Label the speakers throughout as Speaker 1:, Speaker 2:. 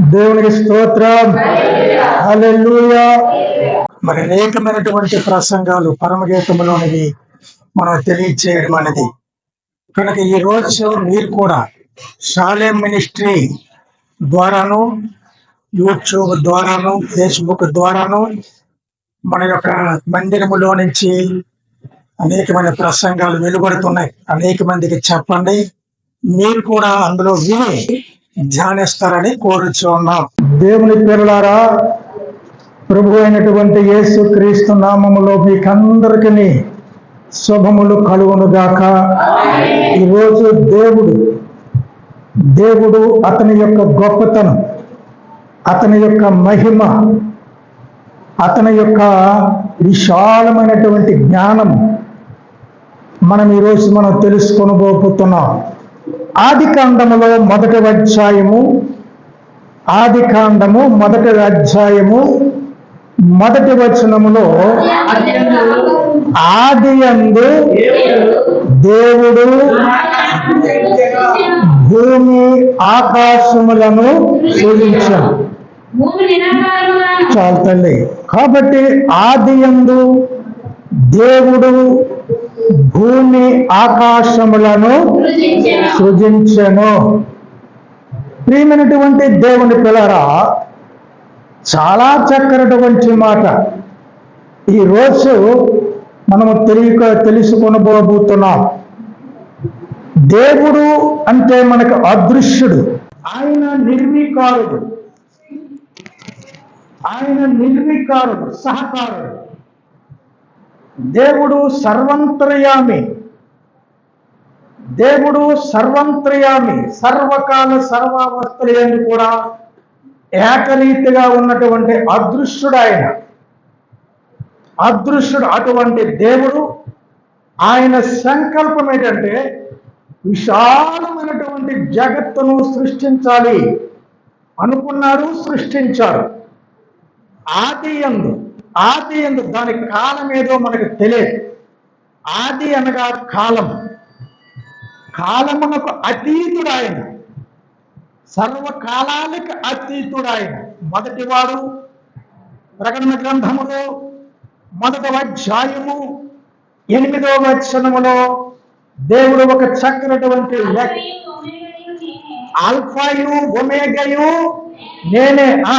Speaker 1: దేవునికి స్తోత్రం. హల్లెలూయా. మరి అనేకమైనటువంటి ప్రసంగాలు పరమగీతంలోనివి మనం తెలియచేయడం అనేది కనుక ఈ రోజు మీరు కూడా షాలేం మినిస్ట్రీ ద్వారాను యూట్యూబ్ ద్వారాను ఫేస్బుక్ ద్వారాను మన యొక్క మందిరములో నుంచి అనేకమైన ప్రసంగాలు వెలువడుతున్నాయి. అనేక మందికి చెప్పండి. మీరు కూడా అందులో విని ధ్యానిస్తారని కోరుచున్నాం దేవుని పిల్లలారా ప్రభు అయినటువంటి యేసు క్రీస్తు నామములో మీకందరికి శుభములు కలుగును గాక ఈరోజు దేవుడు దేవుడు అతని యొక్క గొప్పతనం అతని యొక్క మహిమ అతని యొక్క విశాలమైనటువంటి జ్ఞానము మనం ఈరోజు మనం తెలుసుకొనబోతున్నాం ఆది కాండములో మొదటి అధ్యాయము ఆది కాండము మొదటి అధ్యాయము మొదటి వచనములో ఆది అందు దేవుడు భూమి ఆకాశములను
Speaker 2: సూచించాడు.
Speaker 1: చాలు తల్లి. కాబట్టి ఆది అందు దేవుడు భూమి ఆకాశములను
Speaker 2: సృజించను.
Speaker 1: ప్రియమైనటువంటి దేవుని పిల్లరా చాలా చక్కనటువంటి మాట. ఈరోజు మనము తెలియక తెలుసుకొనబోతున్నాం. దేవుడు అంటే మనకు అదృశ్యుడు. ఆయన నిర్వీకారుడు. ఆయన నిర్వీకారుడు సహకారుడు. దేవుడు సర్వంత్రయామి. దేవుడు సర్వంత్రయామి. సర్వకాల సర్వావస్థలని కూడా ఏకరీతిగా ఉన్నటువంటి అదృశ్యుడు ఆయన అదృశ్యుడు అటువంటి దేవుడు ఆయన సంకల్పం ఏంటంటే విశాలమైనటువంటి జగత్తును సృష్టించాలి అనుకున్నారు సృష్టించారు. ఆది ఎందు ఆది ఎందు దాని కాలం ఏదో మనకు తెలియదు. ఆది అనగా కాలం. కాలమునకు అతీతుడు ఆయన సర్వకాలానికి అతీతుడు ఆయన మొదటివాడు ప్రకటన గ్రంథములో మొదట అధ్యాయము ఎనిమిదవ వచనములో దేవుడు ఒక చక్కనటువంటి ఆల్ఫాయు ఒమేగయు నేనే ఆ.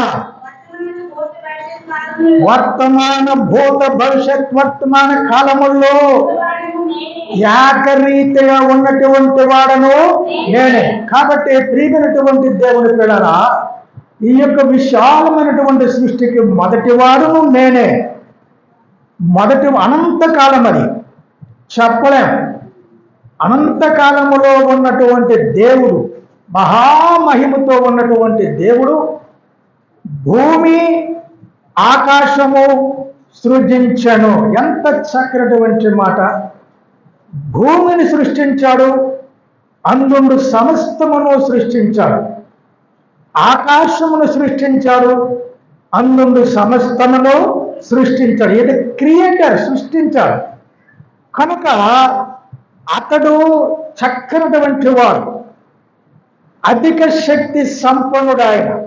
Speaker 1: వర్తమాన భూత భవిష్యత్ వర్తమాన కాలముల్లో ఏకరీతిగా ఉన్నటువంటి వాడను నేనే. కాబట్టి ప్రియమైనటువంటి దేవుని పిల్లరా ఈ యొక్క విశాలమైనటువంటి సృష్టికి మొదటి వాడును నేనే. మొదటి అనంతకాలం అది చెప్పలేం. అనంతకాలములో ఉన్నటువంటి దేవుడు మహామహిమతో ఉన్నటువంటి దేవుడు భూమి ఆకాశము సృజించను. ఎంత చక్కనటువంటి మాట. భూమిని సృష్టించాడు అందుండు సమస్తమును సృష్టించాడు. ఆకాశమును సృష్టించాడు అందుండు సమస్తమును సృష్టించాడు. ఇది క్రియేటర్ సృష్టించాడు. కనుక అతడు చక్కనటువంటి వాడు. అధిక శక్తి సంపన్నుడు ఆయన.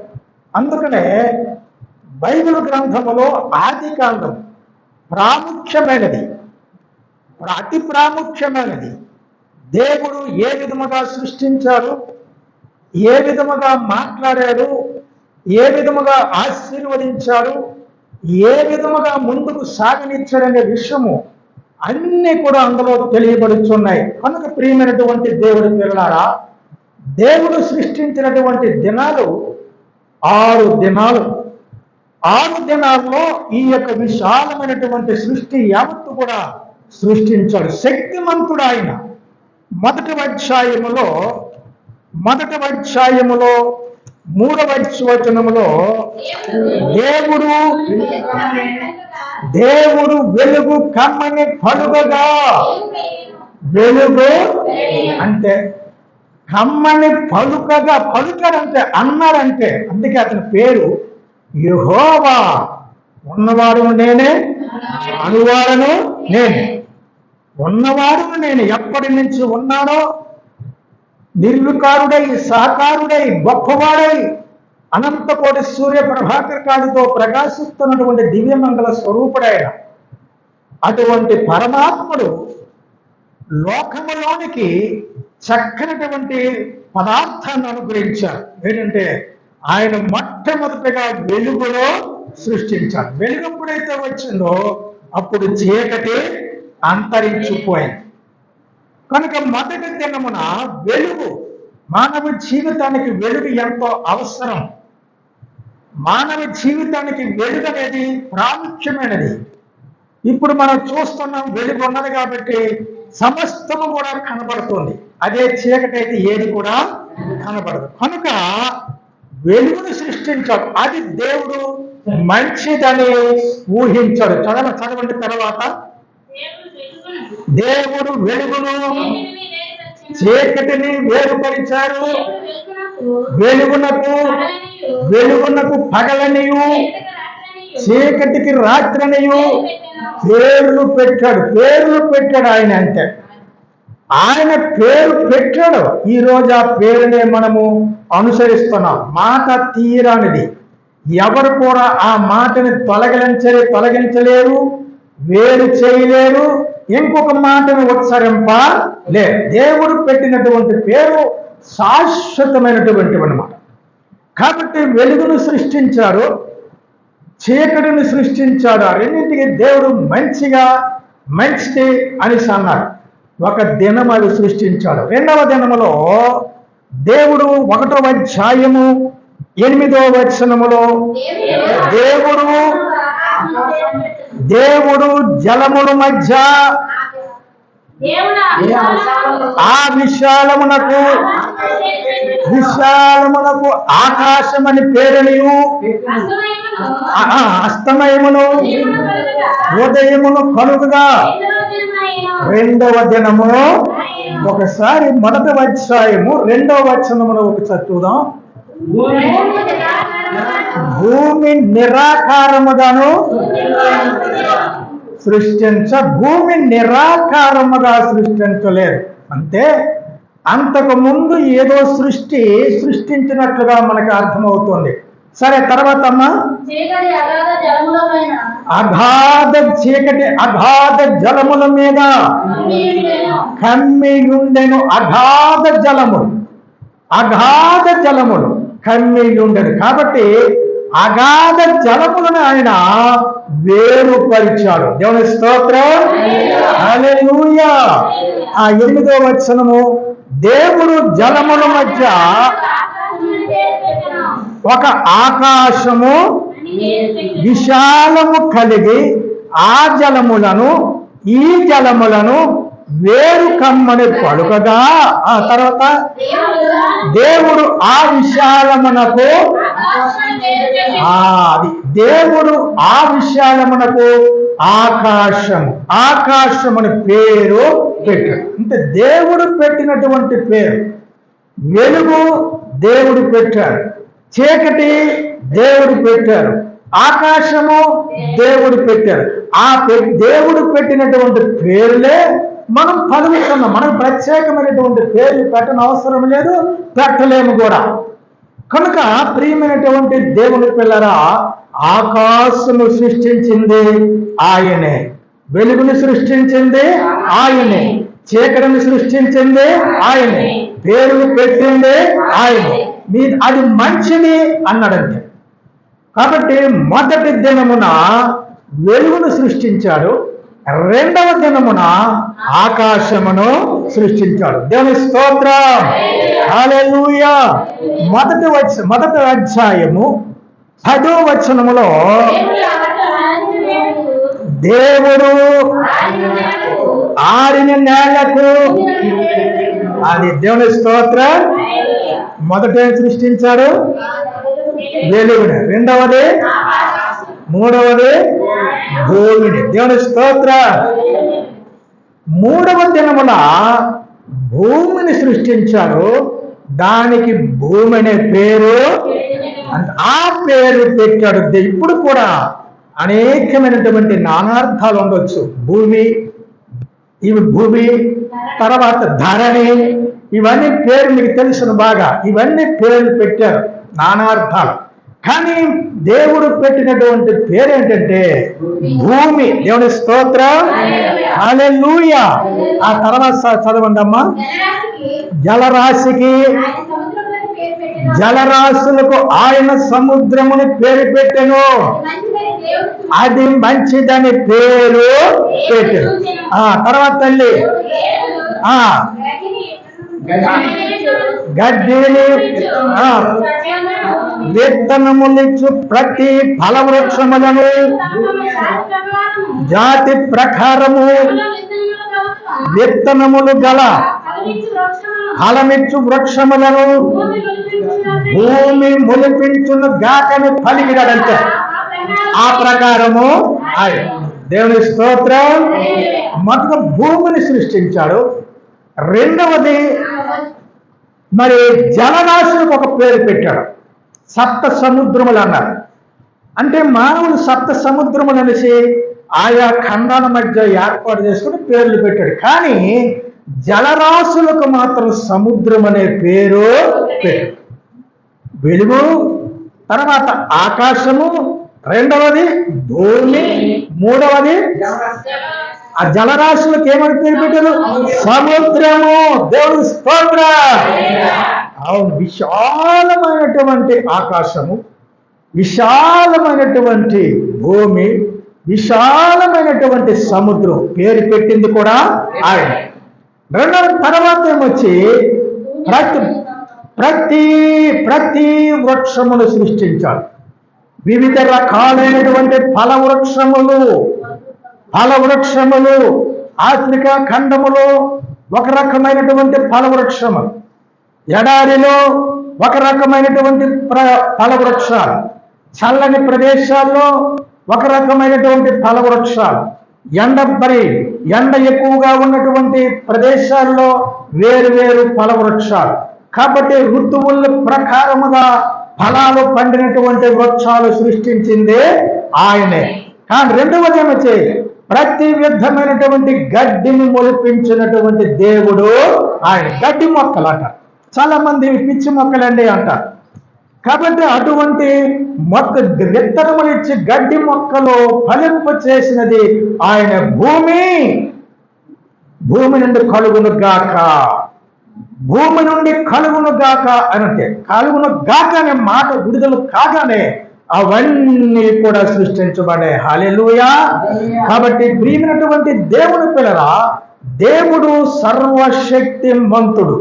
Speaker 1: అందుకనే బైబిల్ గ్రంథములో ఆది కాండం ప్రాముఖ్యమైనది. అతి ప్రాముఖ్యమైనది. దేవుడు ఏ విధముగా సృష్టించాడు ఏ విధముగా మాట్లాడాడు ఏ విధముగా ఆశీర్వదించాడు ఏ విధముగా ముందుకు సాగనిచ్చాడనే విషయము అన్నీ కూడా అందులో తెలియబడుచున్నాయి. కనుక ప్రియమైనటువంటి దేవుడి పిల్లలారా దేవుడు సృష్టించినటువంటి దినాలు ఆరు దినాలు. ఆరు దినాల్లో ఈ యొక్క విశాలమైనటువంటి సృష్టి యావత్తు కూడా సృష్టించాడు. శక్తిమంతుడు ఆయన. మొదటి అధ్యాయములో మొదటి అధ్యాయములో మూడవ వచనములో దేవుడు దేవుడు వెలుగు కమ్మని పలుగగా వెలుగు అంటే కమ్మని పలుకగా పలుకడంటే అన్నాడంటే అందుకే అతని పేరు యహోవా ఉన్నవాడును నేనే అనువాడను నేనే. ఉన్నవాడును నేను. ఎప్పటి నుంచి ఉన్నానో? నిర్వికారుడై సహకారుడై గొప్పవాడై అనంత కోటి సూర్య ప్రభాకర్ కాడితో ప్రకాశిస్తున్నటువంటి దివ్యమంగళ స్వరూపుడైన అటువంటి పరమాత్ముడు లోకములోనికి చక్కనటువంటి పదార్థాన్ని అనుగ్రహించారు ఏంటంటే ఆయన మొట్టమొదటిగా వెలుగులో సృష్టించాడు. వెలుగు ఎప్పుడైతే వచ్చిందో అప్పుడు చీకటి అంతరించిపోయింది. కనుక మొదటి దినమున వెలుగు మానవ జీవితానికి వెలుగు ఎంతో అవసరం. మానవ జీవితానికి వెలుగు అనేది ప్రాముఖ్యమైనది. ఇప్పుడు మనం చూస్తున్నాం వెలుగు ఉన్నది కాబట్టి సమస్తము కూడా కనబడుతుంది. అదే చీకటి అయితే ఏది కూడా కనబడదు. కనుక వెలుగును సృష్టించాడు. అది దేవుడు మంచిదని ఊహించాడు. చదవ చదవండి తర్వాత.
Speaker 2: దేవుడు వెలుగును చీకటిని వేరుపరిచాడు.
Speaker 1: వేరుపరిచారు
Speaker 2: వెలుగునకు
Speaker 1: వెలుగునకు
Speaker 2: పగలనియు, చీకటికి రాత్రనియు
Speaker 1: చీకటికి రాత్రనియు పేర్లు పెట్టాడు. పేర్లు పెట్టాడు ఆయన అంతే ఆయన పేరు పెట్టాడు. ఈ రోజు ఆ పేరునే మనము అనుసరిస్తున్నాం. మాట తీరానిది. ఎవరు కూడా ఆ మాటని తొలగించలే తొలగించలేరు వేరు చేయలేరు ఇంకొక మాటను ఉత్సరింప లే దేవుడు పెట్టినటువంటి పేరు శాశ్వతమైనటువంటి అనమాట కాబట్టి వెలుగును సృష్టించారు చీకటిని సృష్టించాడు. ఆ రెండింటికి దేవుడు మంచిగా మంచిది అనేసి అన్నాడు. ఒక దినం అది సృష్టించాడు. రెండవ దినములో దేవుడు ఒకటో అధ్యాయము ఎనిమిదో వచనములో దేవుడు దేవుడు జలముల మధ్య ఆ విశాలమునకు విశాలమునకు ఆకాశమని పేరునియు ఆ, అస్తమయమును ఉదయమును కనుకగా రెండవ దినము. ఒకసారి మొదటి అధ్యాయము రెండవ వచనమును ఒకసారి చూద్దాం. భూమి నిరాకారముగాను సృష్టించ భూమి నిరాకారముగా సృష్టించలేదు. అంటే అంతకు ముందు ఏదో సృష్టి సృష్టించినట్లుగా మనకు అర్థమవుతుంది. సరే తర్వాత అమ్మా
Speaker 2: చీకటి అగాధ జలముల పైన
Speaker 1: అగాధ చీకటి అగాధ జలముల మీద కమ్మియుండెను అగాధ జలములు. అగాధ జలములు కమ్మియుండెను కాబట్టి అగాధ జలములను ఆయన వేరుపరిచాడు. దేవుని స్తోత్రం. ఆ ఎనిమిదో వచనము దేవుడు జలముల మధ్య ఒక ఆకాశము విశాలము కలిగి ఆ జలములను ఈ జలములను వేరు కమ్మని పలుకగా. ఆ తర్వాత దేవుడు ఆ విశాలమునకు అది దేవుడు ఆ విశాలమునకు ఆకాశము ఆకాశముని పేరు పెట్టాడు. అంటే దేవుడు పెట్టినటువంటి పేరు వెలుగు దేవుడు పెట్టాడు. చీకటి దేవుడు పెట్టారు ఆకాశము దేవుడు పెట్టారు ఆ దేవుడు పెట్టినటువంటి పేర్లే మనం పలుకుతున్నాం. మనకు ప్రత్యేకమైనటువంటి పేర్లు పెట్టని అవసరం లేదు పెట్టలేము కూడా. కనుక ప్రియమైనటువంటి దేవుని పిల్లరా ఆకాశము సృష్టించింది ఆయనే. వెలుగును సృష్టించింది ఆయనే. చీకటిని సృష్టించింది ఆయనే. పేరును పెట్టింది ఆయనే. మీ అది మంచిది అన్నాడండి. కాబట్టి మొదటి దినమున వెలుగును సృష్టించాడు. రెండవ దినమున ఆకాశమును సృష్టించాడు. దేవుని స్తోత్రం. హాలూయా మొదటి వచ్చ మొదటి అధ్యాయము పదో వచనములో దేవుడు ఆరిన నేలకు అది దేవుని స్తోత్రం. మొదట సృష్టించాడు? వెలుగుని రెండవది? మూడవది? భూమిని. దేవుని స్తోత్ర. మూడవ దినమున భూమిని సృష్టించాడు. దానికి భూమి అనే పేరు ఆ పేరు పెట్టాడు. ఇప్పుడు కూడా అనేకమైనటువంటి నానార్థాలు ఉండొచ్చు. భూమి ఇవి భూమి తర్వాత ధరణి ఇవన్నీ పేరు మీకు తెలుసును బాగా. ఇవన్నీ పేర్లు పెట్టారు నానార్థాలు. కానీ దేవుడు పెట్టినటువంటి పేరు ఏంటంటే భూమి. దేవుని స్తోత్ర. హల్లెలూయా. ఆ తర్వాత చదవండమ్మా
Speaker 2: జలరాశికి
Speaker 1: జలరాశులకు ఆయన సముద్రముని పేరు పెట్టెను. అది మంచిదని పేరు పెట్టెను. ఆ తర్వాత తల్లి. ఆ గడ్డిని విత్తనములిచ్చు ప్రతి ఫలవృక్షములను జాతి ప్రకారము విత్తనములు గల ఫలమిచ్చు వృక్షములను భూమి మొలిపించును గాకని పలికిడాడంటే ఆ ప్రకారము ఆయన దేవుని స్తోత్రం. మొదట భూమిని సృష్టించాడు. రెండవది మరి జలరాశులకు ఒక పేరు పెట్టాడు. సప్త సముద్రములు అన్నారు. అంటే మానవులు సప్త సముద్రములు అనేసి ఆయా ఖండాల మధ్య ఏర్పాటు చేసుకుని పేర్లు పెట్టాడు. కానీ జలరాశులకు మాత్రం సముద్రం అనే పేరు పెట్టాడు. వెలుగు తర్వాత ఆకాశము రెండవది భూమి మూడవది ఆ జలరాశులకు ఏమని పేరు పెట్టారు? సముద్రము. దేవుడు స్తోత్ర. అవును విశాలమైనటువంటి ఆకాశము విశాలమైనటువంటి భూమి విశాలమైనటువంటి సముద్రం. పేరు పెట్టింది కూడా ఆయన. రెండవ తర్వాత ఏమొచ్చి? ప్రతి ప్రతి ప్రతి వృక్షమును సృష్టించాడు. వివిధ రకాలైనటువంటి ఫల వృక్షములు. ఫలవృక్షములు ఆఫ్రికా ఖండములో ఒక రకమైనటువంటి ఫల వృక్షము ఎడారిలో ఒక రకమైనటువంటి ఫలవృక్షాలు. వృక్షాలు చల్లని ప్రదేశాల్లో ఒక రకమైనటువంటి ఫలవృక్షాలు. ఎండ మరి ఎండ ఎక్కువగా ఉన్నటువంటి ప్రదేశాల్లో వేరు వేరు ఫలవృక్షాలు. కాబట్టి ఋతువుల ప్రకారముగా ఫలాలు పండినటువంటి వృక్షాలు సృష్టించిందే ఆయనే. కానీ రెండవది ఏమొచ్చి ప్రతి విధమైనటువంటి గడ్డిని మొలిపించినటువంటి దేవుడు ఆయన. గడ్డి మొక్కలు చాలా మంది పిచ్చి మొక్కలండి అంటారు కాబట్టి అటువంటి మొక్క విత్తనములు ఇచ్చి గడ్డి మొక్కలు ఫలింప చేసినది ఆయన భూమి. భూమి నుండి కలుగును గాక. భూమి నుండి కలుగును గాక అనంటే కలుగును గాక అనే మాట విడుదల కాగానే అవన్నీ కూడా సృష్టించబడే. హాలెలూయా కాబట్టి ప్రియమైనటువంటి దేవుని పిల్లరా దేవుడు సర్వశక్తి మంతుడు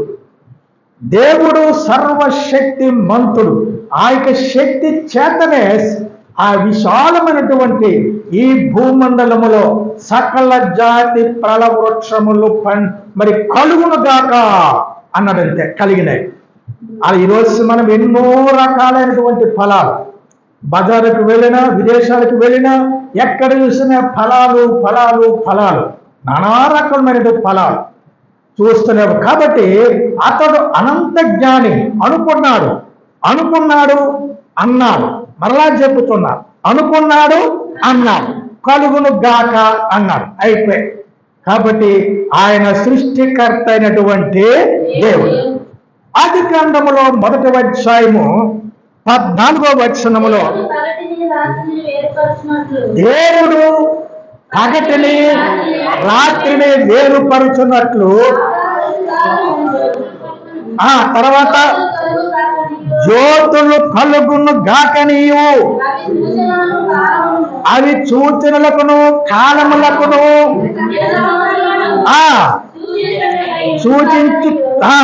Speaker 1: దేవుడు సర్వశక్తి మంతుడు ఆ యొక్క శక్తి చేతనే ఆ విశాలమైనటువంటి ఈ భూమండలములో సకల జాతి ప్రళ వృక్షములు పం మరి కలుగును గాక అన్నదంతే కలిగినాయి ఆ ఈరోజు మనం ఎన్నో రకాలైనటువంటి ఫలాలు బజారుకు వెళ్ళినా విదేశాలకు వెళ్ళినా ఎక్కడ చూసినా ఫలాలు ఫలాలు ఫలాలు. నానా రకమైనటువంటి ఫలాలు చూస్తున్నావు కాబట్టి అతడు అనంత జ్ఞాని అనుకున్నాడు. అనుకున్నాడు అన్నాడు. మరలా చెబుతున్నాడు అనుకున్నాడు అన్నాడు. కలుగును గాక అన్నాడు. అయిపోయి. కాబట్టి ఆయన సృష్టికర్త అయినటువంటి దేవుడు. ఆది కాండములో మొదటి అధ్యాయము పద్నాలుగో వచనములో దేవుడు పగటిని రాత్రిని వేరుపరుచున్నట్లు. ఆ తర్వాత జ్యోతులు కలుగును గాకనీయు అవి సూచనలకును కాలములకును. ఆ సూచించు ఆ,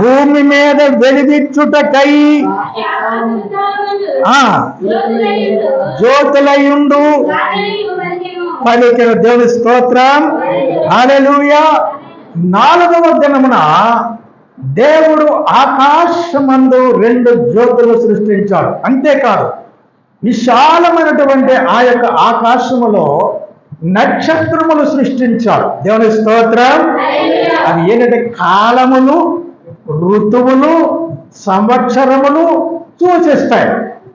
Speaker 1: భూమి మీద వెలిగించుటకై ఆ. జ్యోతులయుండు. పలికిన దేవుని స్తోత్రం. హల్లెలూయా. నాలుగవ దినమున దేవుడు ఆకాశమందు రెండు జ్యోతులు సృష్టించాడు. అంతేకాదు విశాలమైనటువంటి ఆ యొక్క ఆకాశములో నక్షత్రములు సృష్టించాడు. దేవుని స్తోత్రం. అవి ఏంటంటే కాలములు ఋతువులు సంవత్సరములు సూచిస్తాయి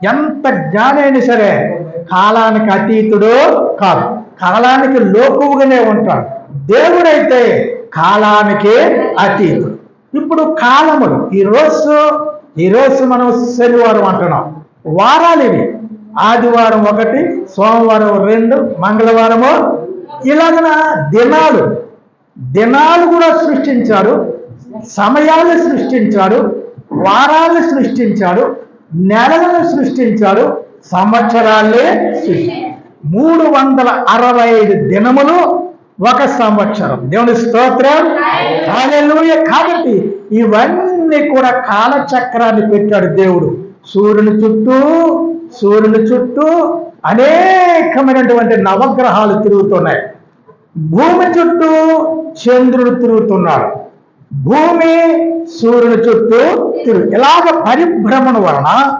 Speaker 1: ఎంత జ్ఞాని అయినా సరే కాలానికి అతీతుడు కాదు. కాలానికి లోకువుగానే ఉంటాడు. దేవుడైతే కాలానికి అతీతుడు. ఇప్పుడు కాలములు ఈరోజు ఈరోజు మనం శనివారం అంటున్నాం. వారాలు ఇవి. ఆదివారం ఒకటి సోమవారం రెండు మంగళవారము. ఇలాగన దినాలు దినాలు కూడా సృష్టించాడు సమయాలు సృష్టించాడు వారాలు సృష్టించాడు నెలలను సృష్టించాడు సంవత్సరాలే సృష్టి. మూడు వందల అరవై ఐదు దినములు ఒక సంవత్సరం. దేవుని స్తోత్రం. కాబట్టి ఇవన్నీ కూడా కాలచక్రాన్ని పెట్టాడు దేవుడు. సూర్యుని చుట్టూ సూర్యుని చుట్టూ అనేకమైనటువంటి నవగ్రహాలు తిరుగుతున్నాయి. భూమి చుట్టూ చంద్రుడు తిరుగుతున్నాడు. భూమి సూర్యుని చుట్టూ తిరుగు ఇలాగ పరిభ్రమణ వలన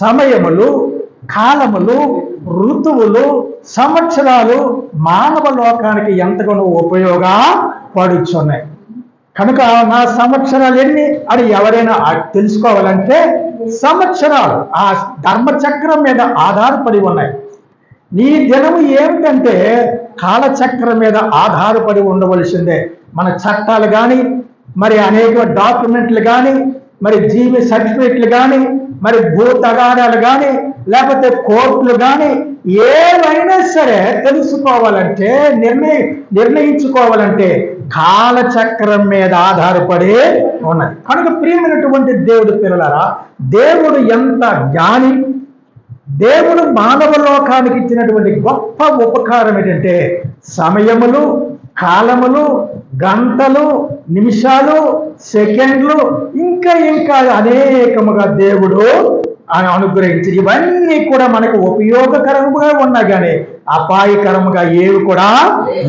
Speaker 1: సమయములు కాలములు ఋతువులు సంవత్సరాలు మానవ లోకానికి ఎంతగానో ఉపయోగపడుచున్నాయి. కనుక నా సంవత్సరాలు ఎన్ని? అని ఎవరైనా తెలుసుకోవాలంటే సంవత్సరాలు ఆ ధర్మచక్రం మీద ఆధారపడి ఉన్నాయి. నీ దినము ఏమిటంటే కాలచక్రం మీద ఆధారపడి ఉండవలసిందే. మన చట్టాలు కానీ మరి అనేక డాక్యుమెంట్లు కానీ మరి జీవి సర్టిఫికెట్లు కానీ మరి భూ తగాదాలు కానీ లేకపోతే కోర్టులు కానీ ఏవైనా సరే తెలుసుకోవాలంటే నిర్ణయ నిర్ణయించుకోవాలంటే కాలచక్రం మీద ఆధారపడి ఉన్నది. కనుక ప్రియమైనటువంటి దేవుడు పిల్లలారా దేవుడు ఎంత జ్ఞాని దేవుడు మానవ లోకానికి ఇచ్చినటువంటి గొప్ప ఉపకారం ఏంటంటే సమయములు కాలములు గంటలు నిమిషాలు సెకండ్లు ఇంకా ఇంకా అనేకముగా దేవుడు ఆయన అనుగ్రహించి ఇవన్నీ కూడా మనకు ఉపయోగకరముగా ఉన్నా కానీ అపాయకరముగా ఏవి కూడా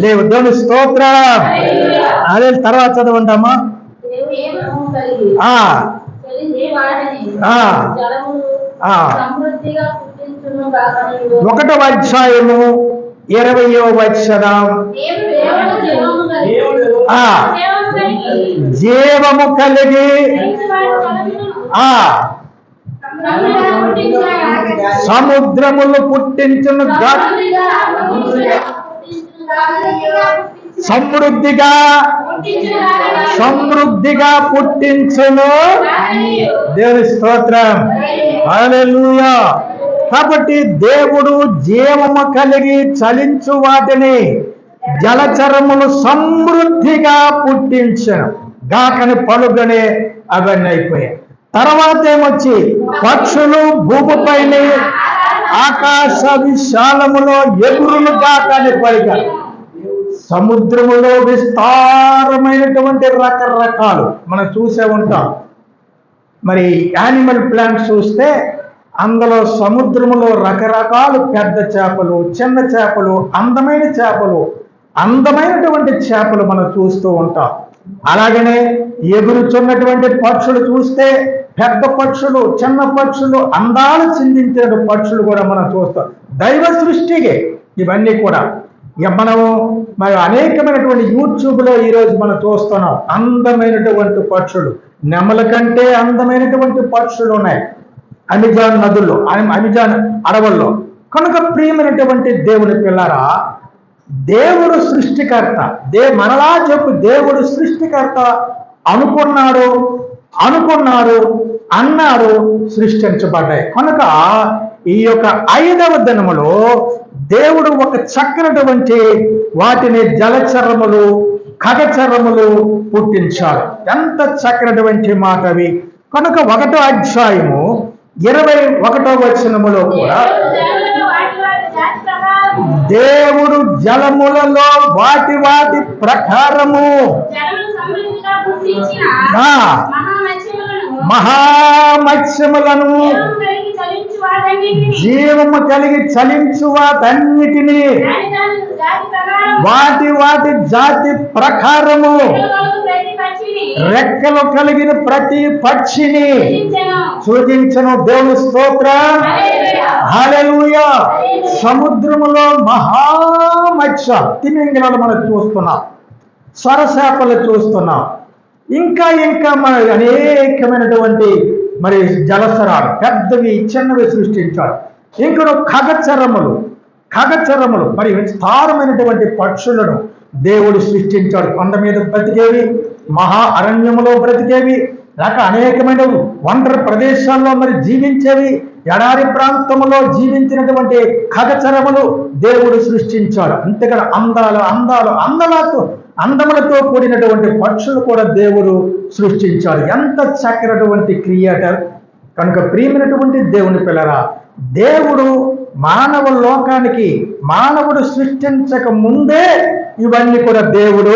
Speaker 1: లేవు. దేవుని స్తోత్రం అదే తర్వాత చదవండమ్మా. ఒకటవ అధ్యాయము ఇరవయో వచనం.
Speaker 2: జీవము కలిగి
Speaker 1: ఆ.
Speaker 2: జీవము కలిగి
Speaker 1: ఆ
Speaker 2: పుట్టించును
Speaker 1: సముద్రములు పుట్టించును
Speaker 2: సమృద్ధిగా
Speaker 1: సమృద్ధిగా
Speaker 2: పుట్టించును.
Speaker 1: దేవుని స్తోత్రం. హల్లెలూయా. కాబట్టి దేవుడు జీవము కలిగి చలించు వాటిని జలచరములు సమృద్ధిగా పుట్టించను. గాకని పలుగనే అవన్నీ అయిపోయాయి. తర్వాత ఏమొచ్చి? పక్షులు భూమిపైన ఆకాశ విశాలములో ఎగురులు గాకని పలికారు. సముద్రములో విస్తారమైనటువంటి రకరకాలు మనం చూసే ఉంటాం. మరి యానిమల్ ప్లాంట్స్ చూస్తే అందులో సముద్రములో రకరకాలు పెద్ద చేపలు చిన్న చేపలు అందమైన చేపలు అందమైనటువంటి చేపలు మనం చూస్తూ ఉంటాం. అలాగనే ఎగురుచున్నటువంటి పక్షులు చూస్తే పెద్ద పక్షులు చిన్న పక్షులు అందాలు చిందించిన పక్షులు కూడా మనం చూస్తాం. దైవ సృష్టికి ఇవన్నీ కూడా. ఇక మనము మరి అనేకమైనటువంటి యూట్యూబ్లో ఈరోజు మనం చూస్తున్నాం అందమైనటువంటి పక్షులు. నెమల కంటే అందమైనటువంటి పక్షులు ఉన్నాయి. అమెజాన్ నదుల్లో అమెజాన్ అడవుల్లో. కనుక ప్రియమైనటువంటి దేవుని పిల్లరా దేవుడు సృష్టికర్త. దే మనలా చెప్పు దేవుడు సృష్టికర్త అనుకున్నాడు అనుకున్నారు అన్నారు సృష్టించబడ్డాయి. కనుక ఈ యొక్క ఐదవ దినములో దేవుడు ఒక చక్కనటువంటి వాటిని జలచరములు ఖగచరములు పుట్టించాడు. ఎంత చక్కనటువంటి మాట అవి కనుక ఒకటో అధ్యాయము ఇరవై ఒకటో వచనములో కూడా
Speaker 2: దేవుడు జలములలో వాటి వాటి
Speaker 1: ప్రకారము.
Speaker 2: మహామత్స్యములను జీవము కలిగి చలించు వాటన్నిటిని
Speaker 1: వాటి వాటి జాతి ప్రకారము. రెక్కలు కలిగిన ప్రతి పక్షిని సూచించను. దేవుని స్తోత్ర.
Speaker 2: హల్లెలూయా.
Speaker 1: సముద్రములో మహామత్స్య తిమింగలను మనం చూస్తున్నాం. సరసేపలు చూస్తున్నాం. ఇంకా ఇంకా మన అనేకమైనటువంటి మరి జలసరాలు పెద్దవి చిన్నవి సృష్టించాడు ఇంకను ఖగచరములు ఖగచరములు మరి విస్తారమైనటువంటి పక్షులను దేవుడు సృష్టించాడు. కొండ మీద బ్రతికేవి మహా అరణ్యములో బ్రతికేవి. లేక అనేకమైన ఒంటరి ప్రదేశాల్లో మరి జీవించేవి. ఎడారి ప్రాంతములో జీవించినటువంటి ఖగచరములు దేవుడు సృష్టించాడు. అంతేకాదు అందాలు అందాలు అందలతో అందములతో కూడినటువంటి పక్షులు కూడా దేవుడు సృష్టించాడు. ఎంత చక్కనటువంటి క్రియేటర్. కనుక ప్రియమైనటువంటి దేవుని పిల్లరా దేవుడు మానవ లోకానికి మానవుడు సృష్టించక ముందే ఇవన్నీ కూడా దేవుడు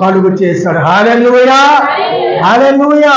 Speaker 1: కలుగు చేశాడు. Hallelujah hallelujah